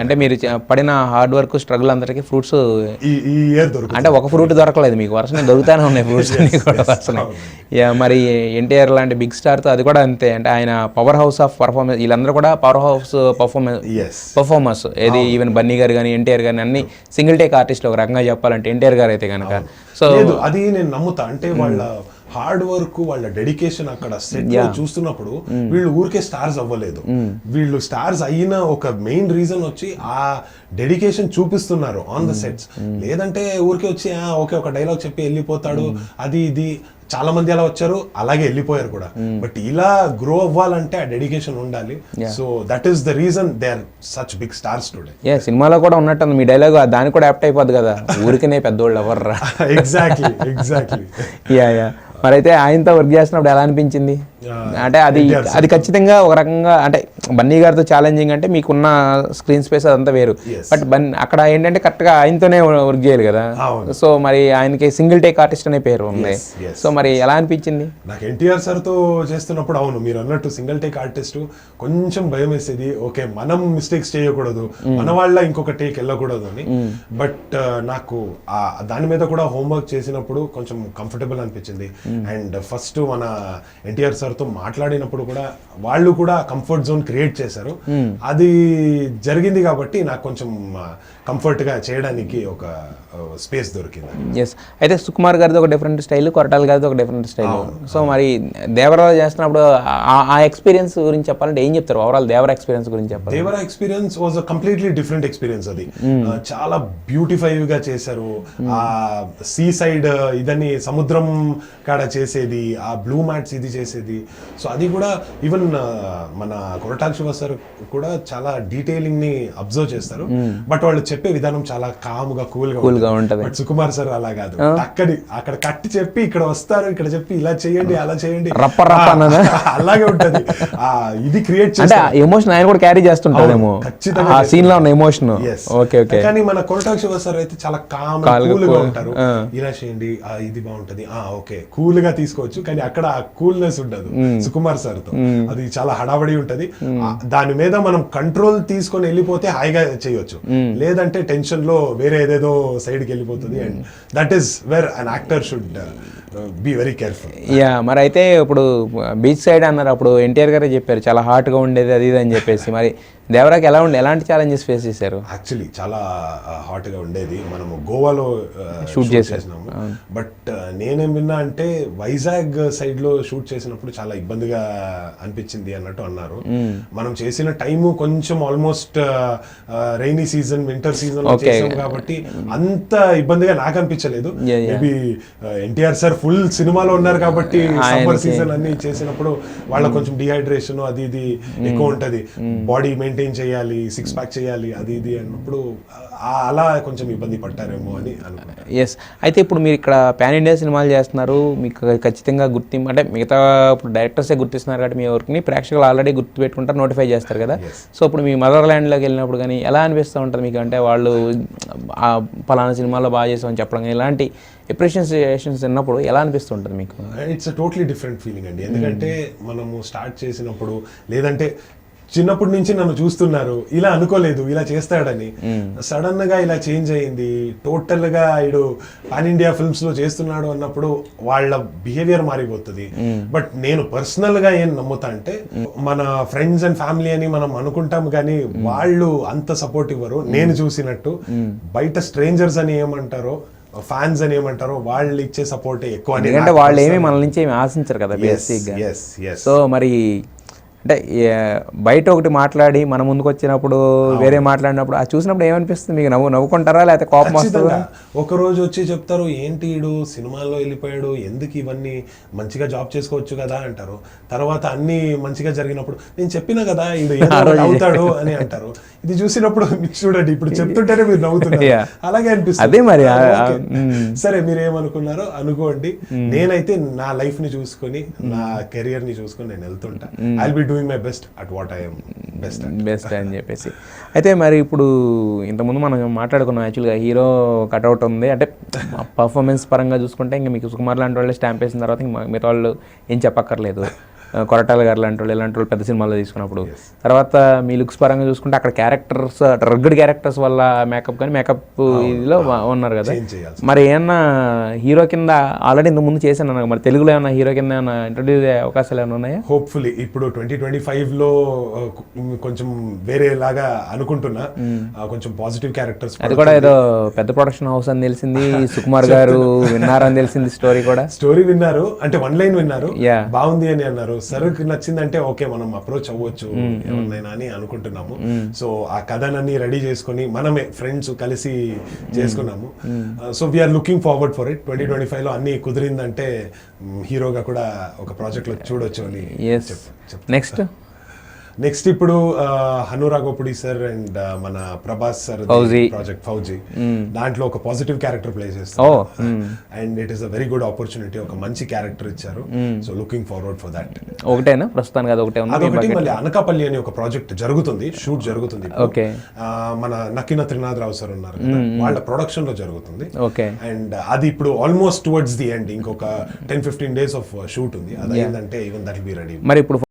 అంటే మీరు పడిన హార్డ్ వర్క్ స్ట్రగుల్ అందరికీ ఫ్రూట్స్ అంటే ఒక ఫ్రూట్ దొరకలేదు మీకు. వరుసనే దొరుకుతానే ఉన్నాయి ఫ్రూట్స్ అన్ని కూడా మరి ఎన్టీఆర్ లాంటి బిగ్ స్టార్తో అది కూడా అంతే. అంటే ఆయన పవర్ హౌస్ ఆఫ్ పర్ఫార్మెన్స్ వీళ్ళందరూ కూడా power house performances performers ఏది ఈవెన్ బన్నీ గారు కానీ ఎన్టీఆర్ కానీ అన్ని సింగిల్ టేక్ ఆర్టిస్ట్ ఒక రకంగా చెప్పాలంటే ఎన్టీఆర్ గారు అయితే కనుక సో అది నేను నమ్ముతా. అంటే వాళ్ళ హార్డ్ వర్క్ వాళ్ళ డెడికేషన్ అక్కడ సెట్లో చూస్తున్నప్పుడు వీళ్ళు ఊరికే స్టార్స్ అవ్వలేదు. వీళ్ళు స్టార్స్ అయిన ఒక మెయిన్ రీజన్ వచ్చి ఆ డెడికేషన్ చూపిస్తున్నారు ఆన్ ద సెట్స్ లేదంటే ఊరికే వచ్చి "ఆ, ఓకే ఒక డైలాగ్ చెప్పి వెళ్ళిపోతాడు. అది ఇది. చాలా మంది అలా వచ్చారు అలాగే వెళ్ళిపోయారు కూడా. బట్ ఇలా గ్రో అవ్వాలంటే ఆ డెడికేషన్ ఉండాలి. So that is the reason they are such big stars today ఏ సినిమాలో కూడా ఉన్నట్టుంది. మీ డైలాగ్ దానికి కూడా యాప్ట్ అయిపోద్ది కదా. ఊరికనే పెద్దోళ్ళు ఎవర్రా? ఎగ్జాక్ట్లీ ఎగ్జాక్ట్లీ యా యా మరి అయితే ఆయనతో వర్క్ చేసినప్పుడు ఎలా అనిపించింది? అంటే అది అది ఖచ్చితంగా ఒక రకంగా అంటే బన్నీ గారితో ఛాలెంజింగ్ అంటే మీకున్న స్క్రీన్ స్పేస్ అదంతా వేరు. బట్ బన్ అక్కడ ఏంటంటే కరెక్ట్గా ఆయనతోనే వర్క్ చేయాలి కదా. సో మరి ఆయనకి సింగిల్ టేక్ ఆర్టిస్ట్ అనే పేరు ఉంది. సో మరి ఎలా అనిపించింది? నాకు ఎన్టీఆర్ సార్తో చేస్తున్నప్పుడు అవును మీరు అన్నట్టు సింగిల్ టేక్ ఆర్టిస్ట్ కొంచెం భయం వేసేది ఓకే మనం మిస్టేక్స్ చేయకూడదు మన వాళ్ళ ఇంకొక టేక్ వెళ్ళకూడదు అని. బట్ నాకు ఆ దాని మీద కూడా హోంవర్క్ చేసినప్పుడు కొంచెం కంఫర్టబుల్ అనిపించింది. అండ్ ఫస్ట్ మన ఎన్టీఆర్ సార్తో మాట్లాడినప్పుడు కూడా వాళ్ళు కూడా కంఫర్ట్ జోన్ క్రియేట్ చేశారు. అది జరిగింది కాబట్టి నాకు కొంచెం కంఫర్ట్గా చేయడానికి ఒక స్పేస్ దొరికింది. ఎస్ అయితే సుకుమార్ గారిది ఒక డిఫరెంట్ స్టైల్ కొరటాల గారిది ఒక డిఫరెంట్ స్టైల్ సో మరి దేవరాలు చేస్తున్నప్పుడు ఆ- ఎక్స్పీరియన్స్ గురించి చెప్పాలంటే ఏం చెప్తారు? ఓవరాల్ దేవర ఎక్స్పీరియన్స్ గురించి చెప్పాలి Devara experience was a completely different experience అది. ఆ, చాలా బ్యూటిఫై గా చేశారు ఆ సీ సైడ్ ఇదని సముద్రం కాడ చేసేది ఆ బ్లూ మ్యాట్స్ ఇది చేసేది. సో అది కూడా ఈవెన్ మన కొరటాల శివ సార్ కూడా చాలా డీటెయిలింగ్ని అబ్జర్వ్ చేస్తారు. బట్ వాళ్ళు చెప్పే విధానం చాలా కాముగా కూల్గా Cool గా ఉంటది. బట్ సుకుమార్ సార్ అలా కాదు. అక్కడి అక్కడ కట్టి చెప్పి ఇక్కడ వస్తారు ఇక్కడ చెప్పి ఇలా చేయండి అలా చేయండి? అలాగే ఉంటది. ఆ ఇది క్రియేట్ అంటే చేస్తారు. ఎమోషన్ ఆయన కూడా క్యారీ చేస్తుంటాడేమో. ఖచ్చితంగా సీన్లో ఉన్న ఎమోషన్ Yes. ఓకే ఓకే కానీ మన కొరటాక్ష శివ సార్ అయితే చాలా కామ్ కూల్గా. ఉంటారు. ఇలా చేయండి ఇది బాగుంటది. ఆ ఓకే కూల్గా తీసుకోవచ్చు. కానీ అక్కడ ఆ కూల్నెస్ ఉండదు. సుకుమార్ సార్తో అది చాలా హడావడి ఉంటది. దాని మీద మనం కంట్రోల్ తీసుకొని వెళ్ళిపోతే హాయిగా చేయొచ్చు. లేదంటే టెన్షన్లో వేరే ఏదేదో సైడ్కి వెళ్ళిపోతుంది. And that is where an actor should be very careful yeah మరి అయితే ఇప్పుడు బీచ్ సైడ్ అన్నారు అప్పుడు ఎన్టీఆర్ గారే చెప్పారు చాలా హాట్గా ఉండేది అది ఇది అని చెప్పేసి. మరి దేవరాకి ఎలా ఉండే ఎలాంటి ఛాలెంజెస్ ఫేస్ చేశారు? యాక్చువల్లీ చాలా హాట్గా ఉండేది. మనము గోవాలో షూట్ చేశారు. చేసినాము. బట్ నేనేం విన్నా అంటే వైజాగ్ సైడ్లో షూట్ చేసినప్పుడు చాలా ఇబ్బందిగా అనిపించింది అన్నట్టు అన్నారు. మనం చేసిన టైము కొంచెం almost rainy season winter season. చేసాం కాబట్టి అంత ఇబ్బందిగా నాకు అనిపించలేదు. మేబీ ఎన్టీఆర్ సార్ ఫుల్ సినిమాలో ఉన్నారు కాబట్టి సమ్మర్ సీజన్ అన్ని చేసినప్పుడు వాళ్ళ కొంచెం డిహైడ్రేషన్ అది ఇది ఎక్కువ ఉంటది. బాడీ మెయింటైన్ చేయాలి సిక్స్ ప్యాక్ చేయాలి అది ఇది అన్నప్పుడు అలా కొంచెం ఇబ్బంది పడ్డారేమో అని ఎస్ అయితే ఇప్పుడు మీరు ఇక్కడ పాన్ ఇండియా సినిమాలు చేస్తున్నారు. మీకు ఖచ్చితంగా గుర్తింపు అంటే మిగతా ఇప్పుడు డైరెక్టర్సే గుర్తిస్తున్నారు కాబట్టి మీ వర్క్ని ప్రేక్షకులు ఆల్రెడీ గుర్తు పెట్టుకుంటారు నోటిఫై చేస్తారు కదా. సో ఇప్పుడు మీ మదర్ ల్యాండ్లోకి వెళ్ళినప్పుడు కానీ ఎలా అనిపిస్తూ ఉంటుంది మీకు? అంటే వాళ్ళు పలానా సినిమాలో బాగా చేసామని చెప్పడం కానీ ఇలాంటి ఎప్రిషియేషన్స్ విన్నప్పుడు ఎలా అనిపిస్తుంటుంది మీకు? ఇట్స్ టోటలీ డిఫరెంట్ ఫీలింగ్ అండి. ఎందుకంటే మనము స్టార్ట్ చేసినప్పుడు లేదంటే చిన్నప్పటి నుంచి నన్ను చూస్తున్నారు. ఇలా అనుకోలేదు ఇలా చేస్తాడని. సడన్గా ఇలా చేంజ్ అయింది. టోటల్గా ఇడు పాన్ ఇండియా ఫిల్మ్స్లో చేస్తున్నాడు అన్నప్పుడు వాళ్ళ బిహేవియర్ మారిపోతుంది. బట్ నేను పర్సనల్గా ఏం నమ్ముతా అంటే మన ఫ్రెండ్స్ అండ్ ఫ్యామిలీ అని మనం అనుకుంటాం కానీ వాళ్ళు అంత సపోర్ట్ ఇవ్వరు. నేను చూసినట్టు బయట స్ట్రేంజర్స్ అని ఏమంటారో ఫ్యాన్స్ అని ఏమంటారో వాళ్ళు ఇచ్చే సపోర్ట్ ఎక్కువ ఎందుకంటే వాళ్ళు ఏమీ మన నుంచి ఏమి ఆశించరు కదా బేసిక్గా. సో మరి అంటే బయట ఒకటి మాట్లాడి మన ముందుకు వచ్చినప్పుడు వేరే మాట్లాడినప్పుడు అది చూసినప్పుడు ఏమనిపిస్తుంది? మీకు నవ్వు నవ్వుకుంటారా? లేకపోతే కోపం వస్తుందా? ఖచ్చితంగా. ఒక రోజు వచ్చి చెప్తారు ఏంటి ఈడు? సినిమాల్లో వెళ్ళిపోయాడు. ఎందుకు ఇవన్నీ మంచిగా జాబ్ చేసుకోవచ్చు కదా? అంటారు. తర్వాత అన్ని మంచిగా జరిగినప్పుడు నేను చెప్పినా కదా ఒకటి అవుతాడు అని అంటారు. ఇది చూసినప్పుడు మీకు చూడండి ఇప్పుడు చెప్తుంటేనే మీరు నవ్వుతున్నారు. అలాగే అనిపిస్తుంది. అదే మరి, ఆ, ఆ. సరే మీరు ఏమనుకున్నారో అనుకోండి నేనైతే నా లైఫ్ని చూసుకొని నా కెరియర్ని చూసుకొని నేను వెళ్తుంటా. I be doing my best at what I'm best best అని చెప్పేసి. అయితే మరి ఇప్పుడు ఇంతకుముందు మనం మాట్లాడుకున్నాం యాక్చువల్గా హీరో కట్అవుట్ ఉంది. అంటే పర్ఫార్మెన్స్ పరంగా చూసుకుంటే ఇంకా మీకు సుకుమార్ లాంటి వాళ్ళు స్టాంప్ వేసిన తర్వాత ఇంకా మిగతా వాళ్ళు ఏం చెప్పక్కర్లేదు. కొరటాల గారు లాంటి వాళ్ళు ఇలాంటి వాళ్ళు పెద్ద సినిమాల్లో తీసుకున్నప్పుడు. తర్వాత మీ లుక్స్ పరంగా చూసుకుంటే అక్కడ క్యారెక్టర్స్ రగ్గడ్ క్యారెక్టర్స్ వల్ల మేకప్ కానీ మేకప్ ఇదిలో ఉన్నారు కదా. మరి ఏమన్నా హీరో కింద ఆల్రెడీ ఇంతకు ముందు చేశాను. మరి తెలుగులో ఏమన్నా హీరో కింద ఏమన్నా ఇంట్రడ్యూస్ అయ్యే అవకాశాలు ఏమైనా ఉన్నాయా? హోప్ఫుల్లీ ఇప్పుడు ట్వంటీ ట్వంటీ ఫైవ్లో ఆ, కొ- కొంచెం వేరే లాగా అనుకుంటున్నా కొంచెం పాజిటివ్ క్యారెక్టర్స్ అది కూడా ఏదో పెద్ద ప్రొడక్షన్ హౌస్ అని తెలిసింది సుకుమార్ గారు విన్నారని తెలిసింది స్టోరీ కూడా. స్టోరీ విన్నారు అంటే వన్ లైన్ విన్నారు. బాగుంది అని అన్నారు. సరుకు నచ్చిందంటే ఓకే మనం అప్రోచ్ అవ్వచ్చు ఎవరినైనా అని అనుకుంటున్నాము. సో ఆ కథనన్నీ రెడీ చేసుకొని మనమే ఫ్రెండ్స్ కలిసి చేసుకున్నాము. So we're looking forward for it twenty twenty ఫైవ్లో అన్ని కుదిరిందంటే హీరోగా కూడా ఒక ప్రాజెక్ట్లో చూడొచ్చు అని నెక్స్ట్ నెక్స్ట్ ఇప్పుడు హనురాగోపుడి సార్ అండ్ మన ప్రభాస్ సార్. ప్రాజెక్ట్ ఫౌజీ. దాంట్లో ఒక పాజిటివ్ క్యారెక్టర్ ప్లే చేస్తారు. And it is a very good opportunity ఒక మంచి క్యారెక్టర్ ఇచ్చారు. So looking forward for that ఒకటేనా? ప్రస్తుతానికి అది ఒకటే అదొకటి మళ్ళీ అనకాపల్లి అని ఒక ప్రాజెక్ట్ జరుగుతుంది. షూట్ జరుగుతుంది. ఓకే. మన నక్కిన త్రినాథరావు సార్ ఉన్నారు వాళ్ళ ప్రొడక్షన్లో జరుగుతుంది. ఓకే. అండ్ అది ఇప్పుడు ఆల్మోస్ట్ టువర్డ్స్ ది ఎండ్ ఇంకొక ten fifteen days of shoot ఉంది. అది ఏంటంటే ఈవెన్ దట్ బి రెడీ మరి ఇప్పుడు